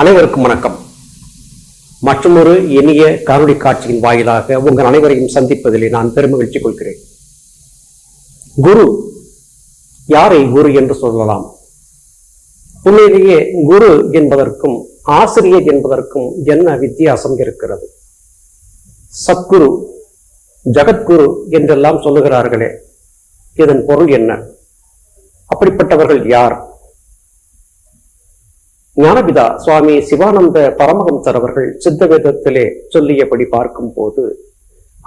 அனைவருக்கும் வணக்கம். மற்றொரு இனிய காணொலி காட்சியின் வாயிலாக உங்கள் அனைவரையும் சந்திப்பதிலே நான் பெருமகிழ்ச்சி கொள்கிறேன். குரு யாரை குரு என்று சொல்லலாம்? உண்மையிலேயே குரு என்பதற்கும் ஆசிரியர் என்பதற்கும் என்ன வித்தியாசம் இருக்கிறது? சத்குரு ஜகத்குரு என்றெல்லாம் சொல்லுகிறார்களே இதன் பொருள் என்ன? அப்படிப்பட்டவர்கள் யார்? ஞானபிதா சுவாமி சிவானந்த பரமஹம்சர் அவர்கள் சித்த வேதத்திலே சொல்லியபடி பார்க்கும் போது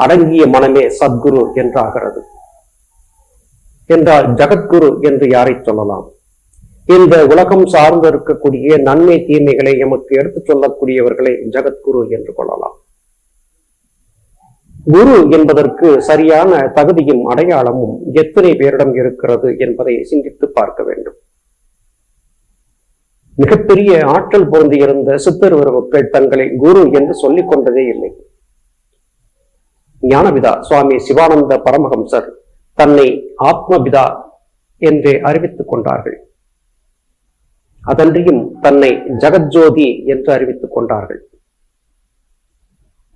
அடங்கிய மனமே சத்குரு என்றாகிறது. என்றால் ஜகத்குரு என்று யாரை சொல்லலாம்? இந்த உலகம் சார்ந்து இருக்கக்கூடிய நன்மை தீமைகளை எமக்கு எடுத்துச் சொல்லக்கூடியவர்களை ஜகத்குரு என்று கொள்ளலாம். குரு என்பதற்கு சரியான தகுதியும் அடையாளமும் எத்தனை பேரிடம் இருக்கிறது என்பதை சிந்தித்து பார்க்க வேண்டும். மிகப்பெரிய ஆற்றல் பொருந்தியிருந்த சித்தர் உறவுகள் தங்களை குரு என்று சொல்லிக் கொண்டதே இல்லை. ஞானபிதா சுவாமி சிவானந்த பரமஹம்சர் தன்னை ஆத்மபிதா என்றே அறிவித்துக் கொண்டார்கள். அதன்றியும் தன்னை ஜெகஜோதி என்று அறிவித்துக் கொண்டார்கள்.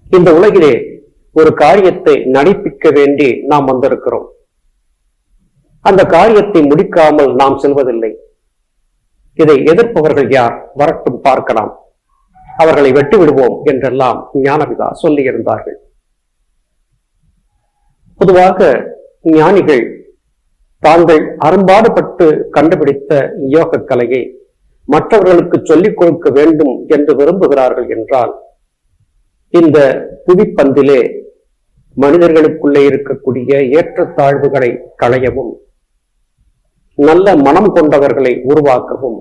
இந்த உலகிலே ஒரு காரியத்தை நடிப்பிக்க வேண்டி நாம் வந்திருக்கிறோம். அந்த காரியத்தை முடிக்காமல் நாம் செல்வதில்லை. இதை எதிர்ப்பவர்கள் யார்? வரட்டும் பார்க்கலாம். அவர்களை வெட்டு விடுவோம் என்றெல்லாம் ஞானபிதா சொல்லியிருந்தார்கள். பொதுவாக ஞானிகள் தாங்கள் அரும்பாடுபட்டு கண்டுபிடித்த யோக கலையை மற்றவர்களுக்கு சொல்லிக் கொடுக்க வேண்டும் என்று விரும்புகிறார்கள் என்றால் இந்த புவிப்பந்திலே மனிதர்களுக்குள்ளே இருக்கக்கூடிய ஏற்றத்தாழ்வுகளை களையவும் நல்ல மனம் கொண்டவர்களை உருவாக்கவும்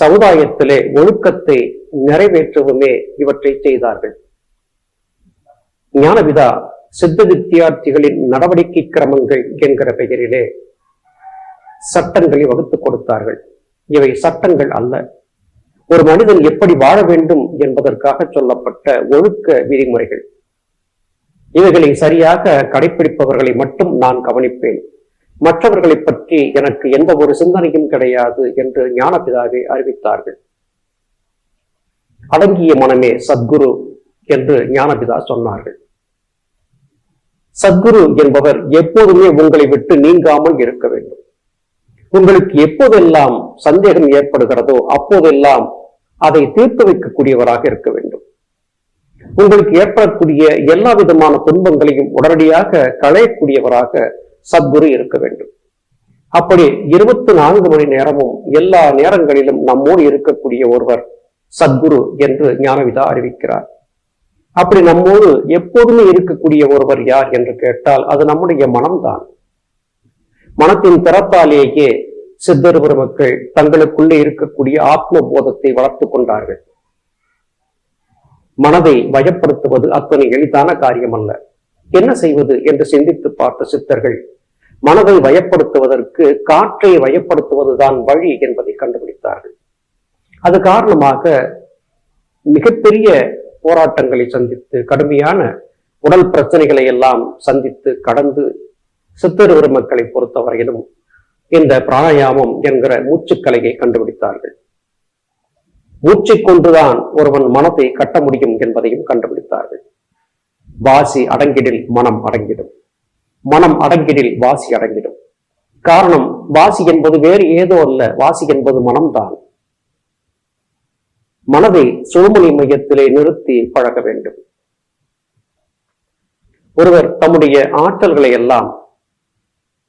சமுதாயத்திலே ஒழுக்கத்தை நிறைவேற்றவுமே இவற்றை செய்தார்கள். ஞானவிதா சித்த வித்தியார்த்திகளின் நடவடிக்கை கிரமங்கள் என்கிற பெயரிலே சட்டங்களை வகுத்து கொடுத்தார்கள். இவை சட்டங்கள் அல்ல. ஒரு மனிதன் எப்படி வாழ வேண்டும் என்பதற்காக சொல்லப்பட்ட ஒழுக்க விதிமுறைகள். இவைகளை சரியாக கடைபிடிப்பவர்களை மட்டும் நான் கவனிப்பேன். மற்றவர்களை பற்றி எனக்கு எந்த ஒரு சிந்தனையும் கிடையாது என்று ஞானபிதாவை அறிவித்தார்கள். அடங்கிய மனமே சத்குரு என்று ஞானபிதா சொன்னார்கள். சத்குரு என்பவர் எப்போதுமே உங்களை விட்டு நீங்காமல் இருக்க வேண்டும். உங்களுக்கு எப்போதெல்லாம் சந்தேகம் ஏற்படுகிறதோ அப்போதெல்லாம் அதை தீர்த்து வைக்கக்கூடியவராக இருக்க வேண்டும். உங்களுக்கு ஏற்படக்கூடிய எல்லா விதமான துன்பங்களையும் உடனடியாக களையக்கூடியவராக சத்குரு இருக்க வேண்டும். அப்படி இருபத்தி நான்கு மணி நேரமும் எல்லா நேரங்களிலும் நம்மோடு இருக்கக்கூடிய ஒருவர் சத்குரு என்று ஞானவிதா அறிவிக்கிறார். அப்படி நம்மோடு எப்போதுமே இருக்கக்கூடிய ஒருவர் யார் என்று கேட்டால் அது நம்முடைய மனம்தான். மனத்தின் திறத்தாலேயே சித்தர் பெருமக்கள் தங்களுக்குள்ளே இருக்கக்கூடிய ஆத்ம போதத்தை வளர்த்துக் கொண்டார்கள். மனதை வயப்படுத்துவது அத்தனை எளிதான காரியம் அல்ல என்ன செய்வது என்று சிந்தித்து பார்த்த சித்தர்கள் மனதை வயப்படுத்துவதற்கு காற்றை வயப்படுத்துவதுதான் வழி என்பதை கண்டுபிடித்தார்கள். அது காரணமாக மிகப்பெரிய போராட்டங்களை சந்தித்து கடுமையான உடல் பிரச்சனைகளை எல்லாம் சந்தித்து கடந்து சித்தருவர் மக்களை பொறுத்தவரையிலும் இந்த பிராணாயாமம் என்கிற மூச்சுக்கலையை கண்டுபிடித்தார்கள். மூச்சை கொண்டுதான் ஒருவன் மனத்தை கட்ட முடியும் என்பதையும் கண்டுபிடித்தார்கள். வாசி அடங்கிடில் மனம் அடங்கிடும். மனம் அடங்கிடில் வாசி அடங்கிடும். காரணம் வாசி என்பது வேறு ஏதோ அல்ல வாசி என்பது மனம்தான். மனதை சுழுமணி மையத்திலே நிறுத்தி பழக வேண்டும். ஒருவர் தம்முடைய ஆற்றல்களை எல்லாம்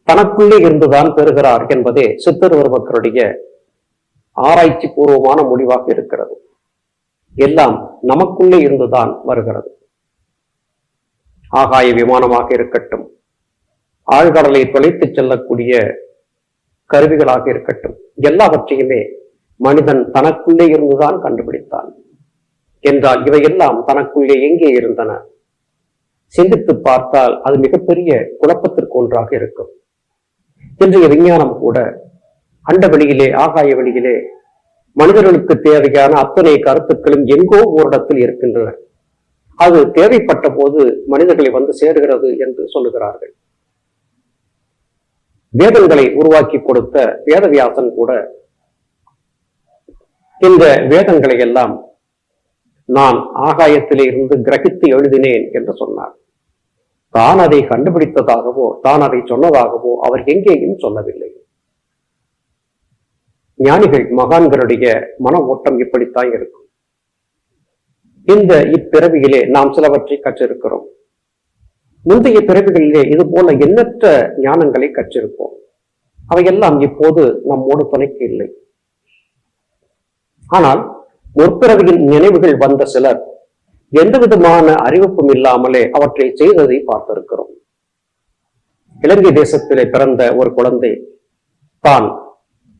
தனக்குள்ளே இருந்துதான் பெறுகிறார் என்பதே சித்தர் ஒருவர்களுடைய ஆராய்ச்சி பூர்வமான முடிவாக இருக்கிறது. எல்லாம் நமக்குள்ளே இருந்துதான் வருகிறது. ஆகாய விமானமாக இருக்கட்டும் ஆழ்கடலை தொலைத்து செல்லக்கூடிய கருவிகளாக இருக்கட்டும். எல்லாவற்றையுமே மனிதன் தனக்குள்ளே இருந்துதான் கண்டுபிடித்தான். என்றால் இவையெல்லாம் தனக்குள்ளே எங்கே இருந்தன? சிந்தித்து பார்த்தால் அது மிகப்பெரிய குழப்பத்திற்கு ஒன்றாக இருக்கும். இன்றைய விஞ்ஞானம் கூட அண்ட வெளியிலே ஆகாய வெளியிலே மனிதர்களுக்கு தேவையான அத்தனை கருத்துக்களும் எங்கோ ஓரிடத்தில் இருக்கின்றன. அது தேவைப்பட்ட போது மனிதர்களை வந்து சேருகிறது என்று சொல்லுகிறார்கள். வேதங்களை உருவாக்கி கொடுத்த வேதவியாசன் கூட இந்த வேதங்களை எல்லாம் நான் ஆகாயத்திலே இருந்து கிரகித்து எழுதினேன் என்று சொன்னார். தான் அதை கண்டுபிடித்ததாகவோ தான் அதை சொன்னதாகவோ அவர் எங்கேயும் சொல்லவில்லை. ஞானிகள் மகான்களுடைய மன ஓட்டம் இப்படித்தான் இருக்கும். இந்த இப்பிறவியிலே நாம் சிலவற்றை கற்றிருக்கிறோம். முந்தைய பிறவிகளிலே இது போல எண்ணற்ற ஞானங்களை கற்றிருப்போம். அவையெல்லாம் இப்போது நம்மோடு துணைக்கு இல்லை. ஆனால் முற்பிறவியின் நினைவுகள் வந்த சிலர் எந்த விதமான அறிவிப்பும் இல்லாமலே அவற்றை செய்ததை பார்த்திருக்கிறோம். இலங்கை தேசத்திலே பிறந்த ஒரு குழந்தை தான்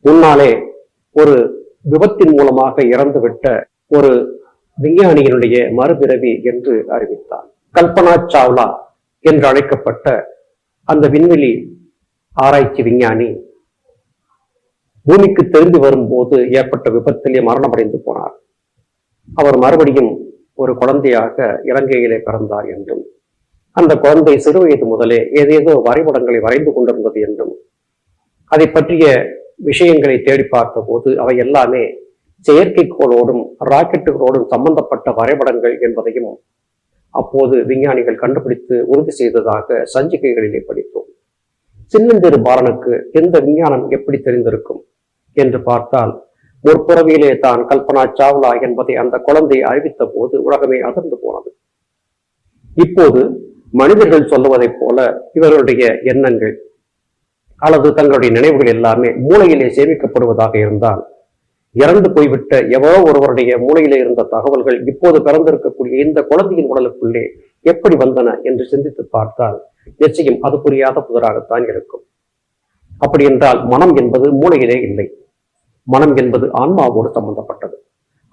முன்னாலே ஒரு விபத்தின் மூலமாக இறந்துவிட்ட ஒரு விஞ்ஞானியினுடைய மறுபிறவி என்று அறிவித்தார். கல்பனா சாவ்லா என்று அழைக்கப்பட்ட அந்த விண்வெளி ஆராய்ச்சி விஞ்ஞானி பூமிக்கு தெரிந்து வரும்போது ஏற்பட்ட விபத்திலே மரணமடைந்து போனார். அவர் மறுபடியும் ஒரு குழந்தையாக இலங்கையிலே பிறந்தார் என்றும் அந்த குழந்தை சிறுவயது முதலே ஏதேதோ வரைபடங்களை வரைந்து கொண்டிருந்தது என்றும் அதை பற்றிய விஷயங்களை தேடி பார்த்த போது அவை எல்லாமே செயற்கைக்கோளோடும் ராக்கெட்டுகளோடும் சம்பந்தப்பட்ட வரைபடங்கள் என்பதையும் அப்போது விஞ்ஞானிகள் கண்டுபிடித்து உறுதி செய்ததாக சஞ்சிகைகளிலே படித்தோம். சின்னஞ்சிறு பாலனுக்கு எந்த விஞ்ஞானம் எப்படி தெரிந்திருக்கும் என்று பார்த்தால் முற்புறவியிலே தான் கல்பனா சாவ்லா என்பதை அந்த குழந்தை அறிவித்த போது உலகமே அதிர்ந்து போனது. இப்போது மனிதர்கள் சொல்லுவதைப் போல இவர்களுடைய எண்ணங்கள் அல்லது தங்களுடைய நினைவுகள் எல்லாமே மூளையிலே சேமிக்கப்படுவதாக இருந்தால் இறந்து போய்விட்ட எவரோ ஒருவருடைய மூளையிலே இருந்த தகவல்கள் இப்போது பிறந்திருக்கக்கூடிய இந்த குழந்தையின் உடலுக்குள்ளே எப்படி வந்தன என்று சிந்தித்து பார்த்தால் நிச்சயம் அது புரியாத புதராகத்தான் இருக்கும். அப்படி என்றால் மனம் என்பது மூளையிலே இல்லை. மனம் என்பது ஆன்மாவோடு சம்பந்தப்பட்டது.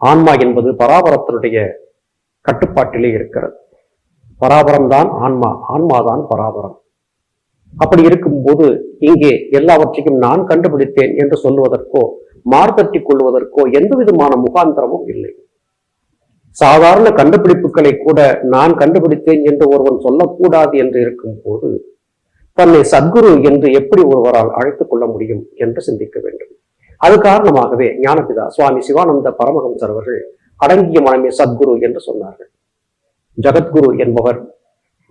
ஆன்மா என்பது பராபரத்தினுடைய கட்டுப்பாட்டிலே இருக்கிறது. பராபரம் தான் ஆன்மா ஆன்மாதான் பராபரம். அப்படி இருக்கும்போது இங்கே எல்லாவற்றையும் நான் கண்டுபிடித்தேன் என்று சொல்லுவதற்கோ மார்த்தட்டிக் கொள்வதற்கோ எந்த விதமான முகாந்திரமும் இல்லை. சாதாரண கண்டுபிடிப்புகளை கூட நான் கண்டுபிடித்தேன் என்று ஒருவன் சொல்லக்கூடாது என்று இருக்கும் போது தன்னை சத்குரு என்று எப்படி ஒருவரால் அழைத்துக் கொள்ள முடியும் என்று சிந்திக்க வேண்டும். அது காரணமாகவே ஞானபிதா சுவாமி சிவானந்த பரமஹம்சர் அவர்கள் அடங்கிய மனமே சத்குரு என்று சொன்னார்கள். ஜகத்குரு என்பவர்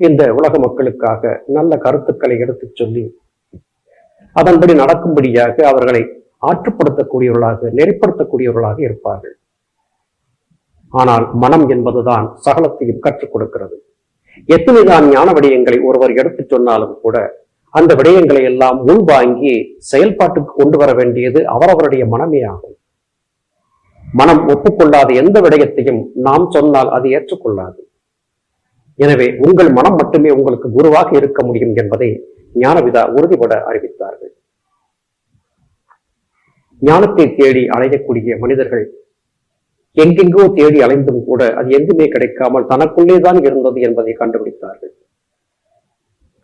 இந்த உலக மக்களுக்காக நல்ல கருத்துக்களை எடுத்துச் சொல்லி அதன்படி நடக்கும்படியாக அவர்களை ஆற்றுப்படுத்தக்கூடியவர்களாக நெறிப்படுத்தக்கூடியவர்களாக இருப்பார்கள். ஆனால் மனம் என்பதுதான் சகலத்தையும் கற்றுக் கொடுக்கிறது. எத்தனைதான் ஞான விடயங்களை ஒருவர் எடுத்துச் சொன்னாலும் கூட அந்த விடயங்களை எல்லாம் உள்வாங்கி செயல்பாட்டுக்கு கொண்டு வர வேண்டியது அவரவருடைய மனமே ஆகும். மனம் ஒப்புக்கொள்ளாத எந்த விடயத்தையும் நாம் சொன்னால் அது ஏற்றுக்கொள்ளாது. எனவே உங்கள் மனம் மட்டுமே உங்களுக்கு குருவாக இருக்க முடியும் என்பதை ஞானவிதா உறுதிபட அறிவித்தார்கள். ஞானத்தை தேடி அலையக்கூடிய மனிதர்கள் எங்கெங்கோ தேடி அலைந்தும் கூட அது எங்குமே கிடைக்காமல் தனக்குள்ளே தான் இருந்தது என்பதை கண்டுபிடித்தார்கள்.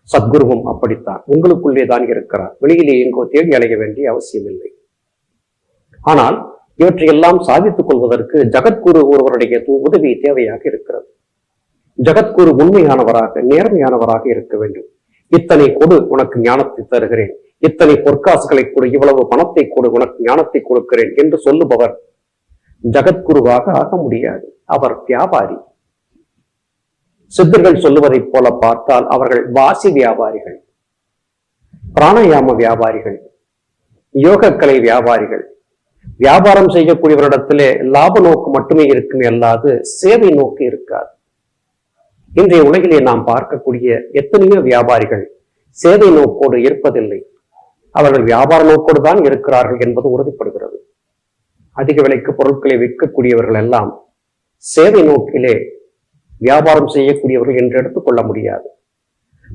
சத்குருவும் அப்படித்தான். உங்களுக்குள்ளே தான் இருக்கிறார். வெளியிலே எங்கோ தேடி அலைய வேண்டிய அவசியமில்லை. ஆனால் இவற்றையெல்லாம் சாதித்துக் கொள்வதற்கு ஜகத்குரு ஒருவருடைய உதவி தேவையாக இருக்கிறது. ஜகத்குரு உண்மையானவராக நேர்மையானவராக இருக்க வேண்டும். இத்தனை கொடு உனக்கு ஞானத்தை தருகிறேன். இத்தனை பொற்காசுகளை கொடு இவ்வளவு பணத்தை கொடு உனக்கு ஞானத்தை கொடுக்கிறேன் என்று சொல்லுபவர் ஜகத்குருவாக ஆக முடியாது. அவர் வியாபாரி. சித்தர்கள் சொல்லுவதைப் போல பார்த்தால் அவர்கள் வாசி வியாபாரிகள் பிராணாயாம வியாபாரிகள் யோகக்கலை வியாபாரிகள். வியாபாரம் செய்யக்கூடியவரிடத்திலே லாப நோக்கு மட்டுமே இருக்குமே அல்லாது சேவை நோக்கு இருக்காது. இன்றைய உலகிலே நாம் பார்க்கக்கூடிய எத்தனையோ வியாபாரிகள் சேவை நோக்கோடு இருப்பதில்லை. அவர்கள் வியாபார நோக்கோடு தான் இருக்கிறார்கள் என்பது உறுதிப்படுகிறது. அதிக விலைக்கு பொருட்களை விற்கக்கூடியவர்கள் எல்லாம் சேவை நோக்கிலே வியாபாரம் செய்யக்கூடியவர்கள் என்று எடுத்துக்கொள்ள முடியாது.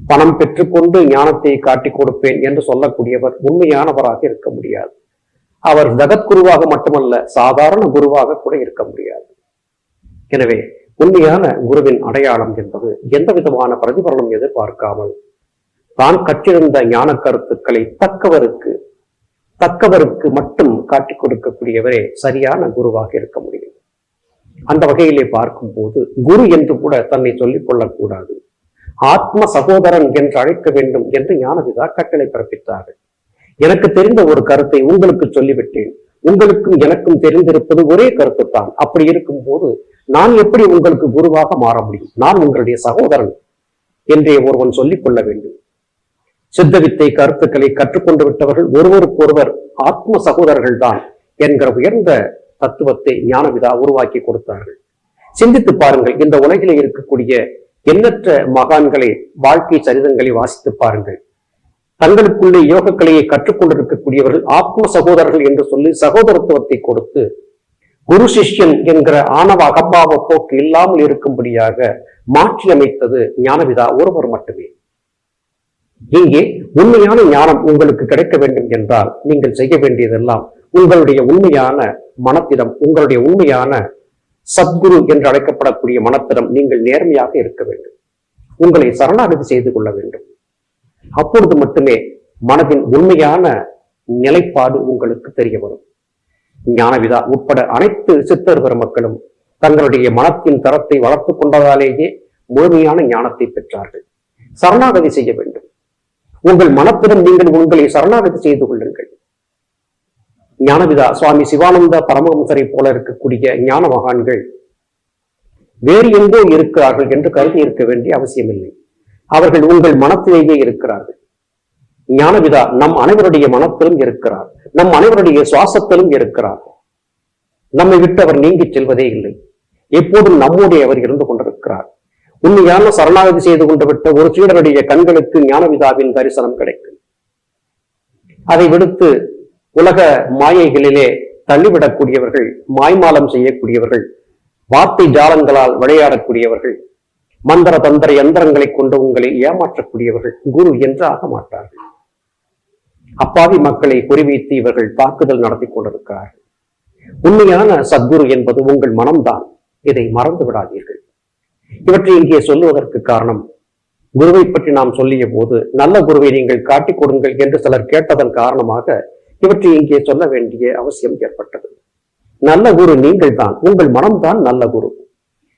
பணம் பெற்றுக்கொண்டு ஞானத்தை காட்டிக் கொடுப்பேன் என்று சொல்லக்கூடியவர் உண்மையானவராக இருக்க முடியாது. அவர் ஜகத்குருவாக மட்டுமல்ல சாதாரண குருவாக கூட இருக்க முடியாது. எனவே உண்மையான குருவின் அடையாளம் என்பது எந்த விதமான பிரதிபலனம் எதிர்பார்க்காமல் தான் கற்றிருந்த ஞான கருத்துக்களை தக்கவருக்கு தக்கவருக்கு மட்டும் காட்டிக் கொடுக்கக்கூடியவரே சரியான குருவாக இருக்க முடியும். அந்த வகையிலே பார்க்கும்போது குரு என்று கூட தன்னை சொல்லிக் கொள்ளக்கூடாது. ஆத்ம சகோதரன் என்று அழைக்க வேண்டும் என்று ஞானபிதா கட்டளை பிறப்பித்தார்கள். எனக்கு தெரிந்த ஒரு கருத்தை உங்களுக்கு சொல்லிவிட்டேன். உங்களுக்கும் எனக்கும் தெரிந்திருப்பது ஒரே கருத்து தான் அப்படி இருக்கும் போது நான் எப்படி உங்களுக்கு குருவாக மாற முடியும்? நான் உங்களுடைய சகோதரன் என்றே ஒருவன் சொல்லிக் கொள்ள வேண்டும். சித்தவித்தை கருத்துக்களை கற்றுக்கொண்டு விட்டவர்கள் ஒருவருக்கொருவர் ஆத்ம சகோதரர்கள் தான் என்கிற உயர்ந்த தத்துவத்தை ஞானவிதா உருவாக்கி கொடுத்தார்கள். சிந்தித்து பாருங்கள் இந்த உலகிலே இருக்கக்கூடிய எண்ணற்ற மகான்களை வாழ்க்கை சரிதங்களை வாசித்து பாருங்கள். தங்களுக்குள்ளே யோக கலையை கற்றுக்கொண்டிருக்கக்கூடியவர்கள் ஆத்ம சகோதரர்கள் என்று சொல்லி சகோதரத்துவத்தை கொடுத்து குரு சிஷ்யன் என்கிற ஆணவ அகம்பாவ போக்கு இல்லாமல் இருக்கும்படியாக மாற்றியமைத்தது ஞானவிதா ஒருவர் மட்டுமே. இங்கே உண்மையான ஞானம் உங்களுக்கு கிடைக்க வேண்டும் என்றால் நீங்கள் செய்ய வேண்டியதெல்லாம் உங்களுடைய உண்மையான மனத்திடம் உங்களுடைய உண்மையான சத்குரு என்று அழைக்கப்படக்கூடிய மனத்திடம் நீங்கள் நேர்மையாக இருக்க வேண்டும். உங்களை சரணாகதி செய்து கொள்ள வேண்டும். அப்பொழுது மட்டுமே மனதின் உண்மையான நிலைப்பாடு உங்களுக்கு தெரிய வரும். ஞானவிதா உட்பட அனைத்து சித்தர் பெருமக்களும் தங்களுடைய மனத்தின் தரத்தை வளர்த்து கொண்டதாலேயே முழுமையான ஞானத்தை பெற்றார்கள். சரணாகதி செய்ய வேண்டும். உங்கள் மனத்திடம் நீங்கள் உங்களை சரணாகதி செய்து கொள்ளுங்கள். ஞானவிதா சுவாமி சிவானந்த பரமஹம்சரை போல இருக்கக்கூடிய ஞான மகான்கள் வேறு எங்கோ இருக்கிறார்கள் என்று கருதி இருக்க வேண்டிய அவசியமில்லை. அவர்கள் உங்கள் மனத்திலேயே இருக்கிறார்கள். ஞானவிதா நம் அனைவருடைய மனத்திலும் இருக்கிறார். நம் அனைவருடைய சுவாசத்திலும் இருக்கிறார். நம்மை விட்டு அவர் நீங்கிச் செல்வதே இல்லை. எப்போதும் நம்முடைய அவர் இருந்து கொண்டு உண்மையான சரணாகதி செய்து கொண்டு விட்ட ஒரு சீடருடைய கண்களுக்கு ஞானவிதாவின் தரிசனம் கிடைக்கும். அதை விடுத்து உலக மாயைகளிலே தள்ளிவிடக்கூடியவர்கள் மாய்மாலம் செய்யக்கூடியவர்கள் வார்த்தை ஜாலங்களால் விளையாடக்கூடியவர்கள் மந்திர தந்திர யந்திரங்களை கொண்டு உங்களை ஏமாற்றக்கூடியவர்கள் குரு என்று ஆக மாட்டார்கள். அப்பாவி மக்களை குறிவைத்து இவர்கள் தாக்குதல் நடத்தி கொண்டிருக்கிறார்கள். உண்மையான சத்குரு என்பது உங்கள் மனம்தான். இதை மறந்து விடாதீர்கள். இவற்றை இங்கே சொல்லுவதற்கு காரணம் குருவை பற்றி நாம் சொல்லிய போது நல்ல குருவை நீங்கள் காட்டிக் கொடுங்கள் என்று சிலர் கேட்டதன் காரணமாக இவற்றை இங்கே சொல்ல வேண்டிய அவசியம் ஏற்பட்டது. நல்ல குரு நீங்கள் தான் உங்கள் மனம்தான் நல்ல குரு.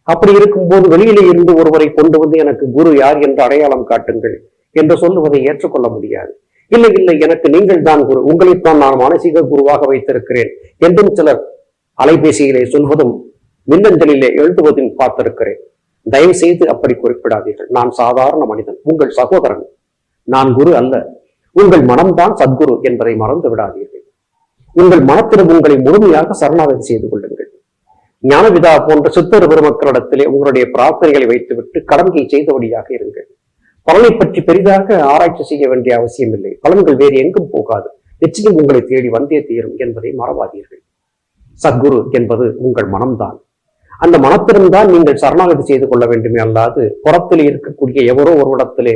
அப்படி இருக்கும்போது வெளியிலே இருந்து ஒருவரை கொண்டு வந்து எனக்கு குரு யார் என்று அடையாளம் காட்டுங்கள் என்று சொல்லுவதை ஏற்றுக்கொள்ள முடியாது. இல்லை இல்லை எனக்கு நீங்கள் தான் குரு உங்களைத்தான் நான் மானசீக குருவாக வைத்திருக்கிறேன் என்றும் சிலர் அலைபேசியிலே சொல்வதும் மின்னஞ்சலிலே எழுதுவதும் பார்த்திருக்கிறேன். தயவு செய்து அப்படி குறிப்பிடாதீர்கள். நான் சாதாரண மனிதன் உங்கள் சகோதரன். நான் குரு அல்ல. உங்கள் மனம்தான் சத்குரு என்பதை மறந்து விடாதீர்கள். உங்கள் மனத்திடம் உங்களை முழுமையாக சரணாகதி செய்து கொள்ளுங்கள். ஞானவிதா போன்ற சித்தர் பெருமக்களிடத்திலே உங்களுடைய பிரார்த்தனைகளை வைத்துவிட்டு கடமையை செய்தபடியாக இருங்கள். பலனை பற்றி பெரிதாக ஆராய்ச்சி செய்ய வேண்டிய அவசியம் இல்லை பலன்கள் வேறு எங்கும் போகாது. நிச்சயம் உங்களை தேடி வந்தே தீரும் என்பதை மறவாதீர்கள். சத்குரு என்பது உங்கள் மனம்தான். அந்த மனத்திடம்தான் நீங்கள் சரணாகதி செய்து கொள்ள வேண்டுமே அல்லாது புறத்தில் இருக்கக்கூடிய எவரோ ஒரு இடத்திலே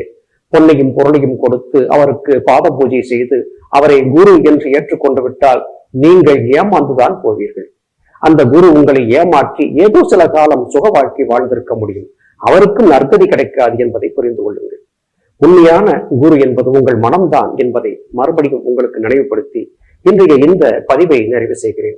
பொன்னையும் பொருளையும் கொடுத்து அவருக்கு பாத பூஜை செய்து அவரை குரு என்று ஏற்றுக்கொண்டு விட்டால் நீங்கள் ஏமாந்துதான் போவீர்கள். அந்த குரு உங்களை ஏமாற்றி ஏதோ சில காலம் சுக வாழ்க்கை வாழ்ந்திருக்க முடியும். அவருக்கும் நற்கதி கிடைக்காது என்பதை புரிந்து கொள்ளுங்கள். உண்மையான குரு என்பது உங்கள் மனம்தான் என்பதை மறுபடியும் உங்களுக்கு நினைவுபடுத்தி இன்றைய இந்த பதிவை நிறைவு செய்கிறேன்.